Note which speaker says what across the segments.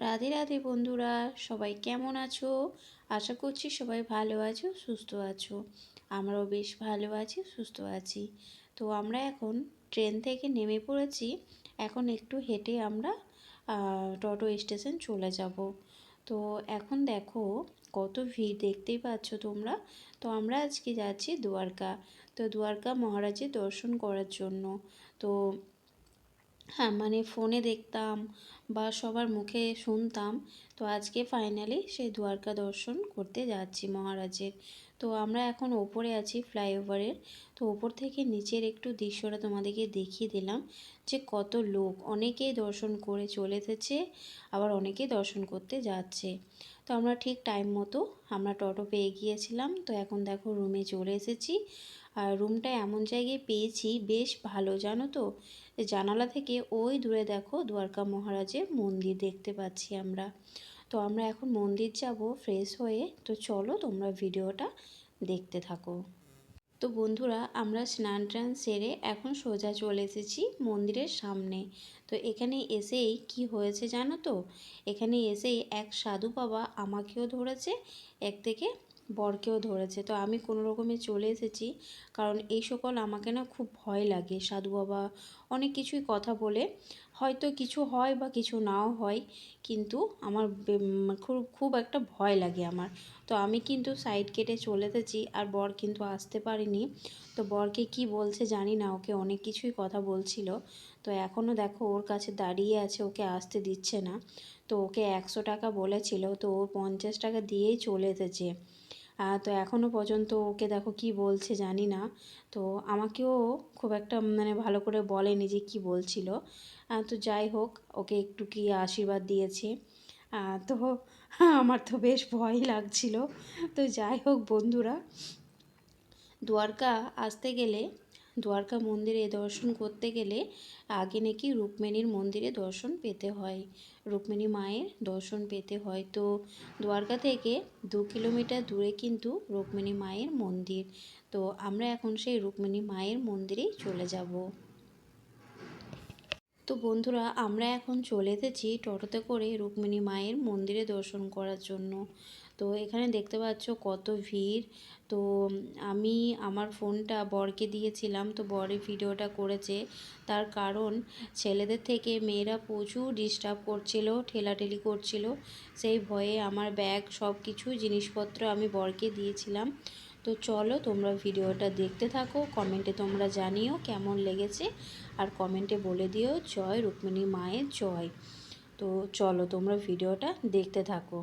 Speaker 1: রাধে রাধে বন্ধুরা, সবাই কেমন আছো? আশা করছি সবাই ভালো আছো, সুস্থ আছো। আমরাও বেশ ভালো আছি, সুস্থ আছি। তো আমরা এখন ট্রেন থেকে নেমে পড়েছি। এখন একটু হেঁটে আমরা টোটো স্টেশন চলে যাব। তো এখন দেখো, কত ভিড় দেখতেই পাচ্ছ তোমরা। তো আমরা আজকে যাচ্ছি দুয়ারকা। তো দুয়ারকা মহারাজের দর্শন করার জন্য। তো হ্যাঁ মানে ফোনে দেখতাম বা সবার মুখে শুনতাম। তো আজকে ফাইনালি সেই দ্বারকা দর্শন করতে যাচ্ছি মহারাজের। তো আমরা এখন ওপরে আছি ফ্লাইওভারের তো ওপর থেকে নিচের একটু দৃশ্যটা তোমাদেরকে দেখিয়ে দিলাম যে কত লোক। অনেকেই দর্শন করে চলে এসেছে, আবার অনেকেই দর্শন করতে যাচ্ছে। তো আমরা ঠিক টাইম মতো আমরা টোটো পেয়ে গিয়েছিলাম। তো এখন দেখো রুমে চলে এসেছি। আর রুমটা এমন জায়গায় পেয়েছি, বেশ ভালো জানো তো? জানালা থেকে ওই দূরে দেখো দ্বারকা মহারাজের মন্দির দেখতে পাচ্ছি আমরা। তো আমরা এখন মন্দির যাব ফ্রেশ হয়ে। তো চলো তোমরা ভিডিওটা দেখতে থাকো। তো বন্ধুরা, আমরা স্নান টান সেরে এখন সোজা চলে এসেছি মন্দিরের সামনে। তো এখানে এসেই কি হয়েছে জানো তো? এখানে এসেই এক সাধু বাবা আমাকেও ধরেছে, এক থেকে বরকেও ধরেছে। তো আমি কোনো রকমে চলে এসেছি, কারণ এই সকল আমাকে না খুব ভয় লাগে। সাধু বাবা অনেক কিছুই কথা বলে। হয়তো কিছু হয় বা কিছু নাও হয়, কিন্তু আমার খুব খুব একটা ভয় লাগে আমার। তো আমি কিন্তু সাইড কেটে চলে এসেছি আর বর কিন্তু আসতে পারিনি। তো বরকে কি বলছে জানি না, ওকে অনেক কিছুই কথা বলছিল। তো এখনও দেখো ওর কাছে দাঁড়িয়ে আছে, ওকে আসতে দিচ্ছে না। তো ওকে একশো টাকা বলেছিল, তো ও পঞ্চাশ টাকা দিয়েই চলে এসেছে। তো এখনও পর্যন্ত ওকে দেখো কি বলছে জানি না। তো আমাকেও খুব একটা মানে ভালো করে বলেনি যে কি বলছিল। তো যাই হোক, ওকে একটু কি আশীর্বাদ দিয়েছে। তো আমার তো বেশ ভয় লাগছিল। তো যাই হোক বন্ধুরা দ্বারকা আসতে গেলে দ্বারকা মন্দিরে দর্শন করতে গেলে আগে নাকি রুক্মিণীর মন্দিরে দর্শন পেতে হয়। রুক্মিণী মায়ের দর্শন পেতে হয়। তো দ্বারকা থেকে দু কিলোমিটার দূরে কিন্তু রুক্মিণী মায়ের মন্দির। তো আমরা এখন সেই রুক্মিণী মায়ের মন্দিরেই চলে যাব। তো বন্ধুরা, আমরা এখন চলে এসেছি টোটোতে করে রুক্মিণী মায়ের মন্দিরে দর্শন করার জন্য। তো এখানে দেখতে পাচ্ছ কত ভিড়। তো আমি আমার ফোনটা বরকে দিয়েছিলাম, তো বরে ভিডিওটা করেছে। তার কারণ ছেলেদের থেকে মেয়েরা প্রচুর ডিস্টার্ব করছিল, ঠেলাঠেলি করছিল। সেই ভয়ে আমার ব্যাগ সব কিছু জিনিসপত্র আমি বরকে দিয়েছিলাম। তো চলো তোমরা ভিডিওটা দেখতে থাকো, কমেন্টে তোমরা জানিও কেমন লেগেছে। আর কমেন্টে বলে দিও, জয় রুক্মিণী মায়ের জয়। তো চলো তোমরা ভিডিওটা দেখতে থাকো।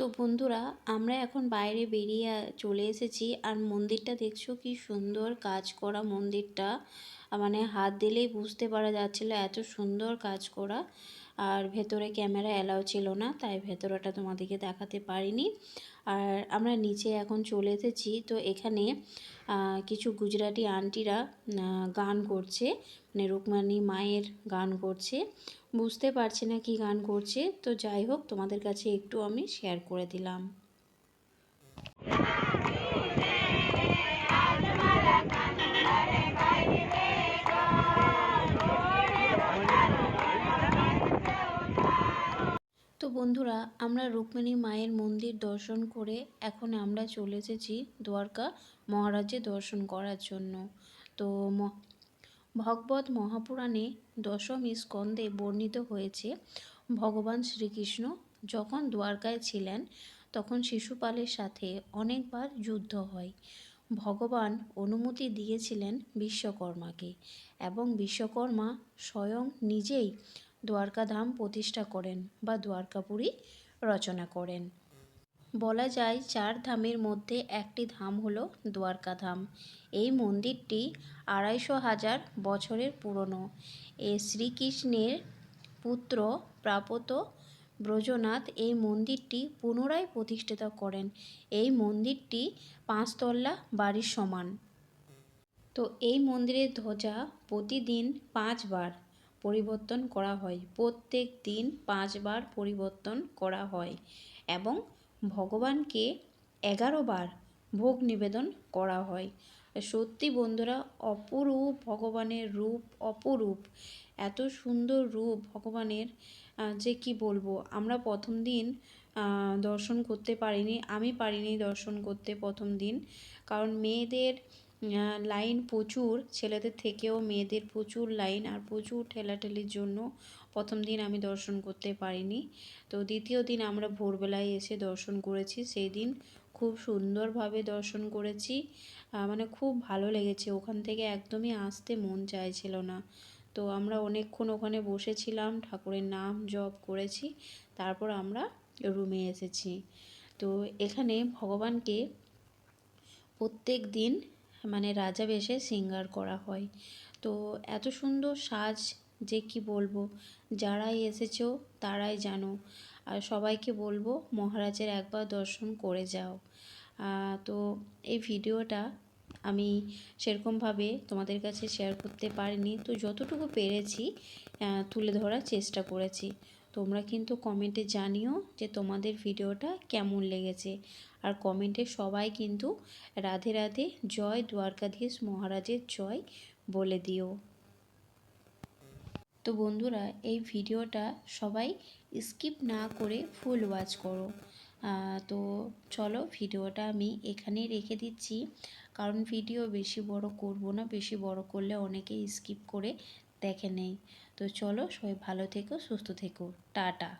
Speaker 1: তো বন্ধুরা, আমরা এখন বাইরে বেরিয়ে চলে এসেছি আর মন্দিরটা দেখছ কি সুন্দর কাজ করা মন্দিরটা। মানে হাত দিলেই বুঝতে পারা যাচ্ছিল এত সুন্দর কাজ করা। আর ভেতরে ক্যামেরা অ্যালাউ ছিল না, তাই ভেতরটা তোমাদেরকে দেখাতে পারিনি। আর আমরা নিচে এখন চলে এসেছি, তো এখানে কিছু গুজরাটি আন্টিরা গান করছে। মানে রুকমানি মায়ের গান করছে। বুঝতে পারছি না কি গান করছে। তো যাই হোক, তোমাদের কাছে একটু আমি শেয়ার করে দিলাম। তো বন্ধুরা, আমরা রুক্মিণী মায়ের মন্দির দর্শন করে এখন আমরা চলে এসেছি দ্বারকা মহারাজের দর্শন করার জন্য। তো ভগবত মহাপুরাণে দশম স্কন্দে বর্ণিত হয়েছে, ভগবান শ্রীকৃষ্ণ যখন দ্বারকায় ছিলেন, তখন শিশুপালের সাথে অনেকবার যুদ্ধ হয়। ভগবান অনুমতি দিয়েছিলেন বিশ্বকর্মাকে এবং বিশ্বকর্মা স্বয়ং নিজেই দ্বারকাধাম প্রতিষ্ঠা করেন বা দ্বারকাপুরী রচনা করেন। বলা যায় চার ধামের মধ্যে একটি ধাম হল দ্বারকা ধাম। এই মন্দিরটি আড়াইশো হাজার বছরের পুরনো। এ শ্রীকৃষ্ণের পুত্র প্রাপত ব্রজনাথ এই মন্দিরটি পুনরায় প্রতিষ্ঠিত করেন। এই মন্দিরটি পাঁচতলা বাড়ির সমান। তো এই মন্দিরের ধ্বজা প্রতিদিন পাঁচবার পরিবর্তন করা হয়। প্রত্যেক দিন পাঁচবার পরিবর্তন করা হয় এবং ভগবানকে এগারো বার ভোগ নিবেদন করা হয়। সত্যি বন্ধুরা, অপরূপ ভগবানের রূপ, অপরূপ। এত সুন্দর রূপ ভগবানের যে কি বলব? আমরা প্রথম দিন দর্শন করতে পারিনি, আমি পারিনি দর্শন করতে প্রথম দিন। কারণ মেয়েদের লাইন প্রচুর, ছেলেদের থেকেও মেয়েদের প্রচুর লাইন আর প্রচুর ঠেলাঠেলির জন্য প্রথম দিন আমি দর্শন করতে পারিনি। তো দ্বিতীয় দিন আমরা ভোরবেলায় এসে দর্শন করেছি। সেই দিন খুব সুন্দরভাবে দর্শন করেছি। মানে খুব ভালো লেগেছে। ওখান থেকে একদমই আসতে মন চাইছিল না। তো আমরা অনেকক্ষণ ওখানে বসেছিলাম, ঠাকুরের নাম জপ করেছি, তারপর আমরা রুমে এসেছি। তো এখানে ভগবানকে প্রত্যেক দিন মানে রাজা বেশে সিঙ্গার করা হয়। তো এত সুন্দর সাজ যে কি বলব, যারাই এসেছ তারাই জানো। আর সবাইকে বলব মহারাজের একবার দর্শন করে যাও। তো এই ভিডিওটা আমি সেরকমভাবে তোমাদের কাছে শেয়ার করতে পারিনি। তো যতটুকু পেরেছি তুলে ধরার চেষ্টা করেছি। তোমরা কিন্তু কমেন্টে জানিও যে তোমাদের ভিডিওটা কেমন লেগেছে। আর কমেন্টে সবাই কিন্তু রাধে রাধে, জয় দ্বারকাধীশ মহারাজের জয় বলে দিও। তো বন্ধুরা, এই ভিডিওটা সবাই স্কিপ না করে ফুল ওয়াচ করো। তো চলো ভিডিওটা আমি এখানেই রেখে দিচ্ছি। কারণ ভিডিও বেশি বড় করব না, বেশি বড় করলে অনেকে স্কিপ করে দেখে নেই তো চলো সবাই ভালো থেকো সুস্থ থেকো। টাটা।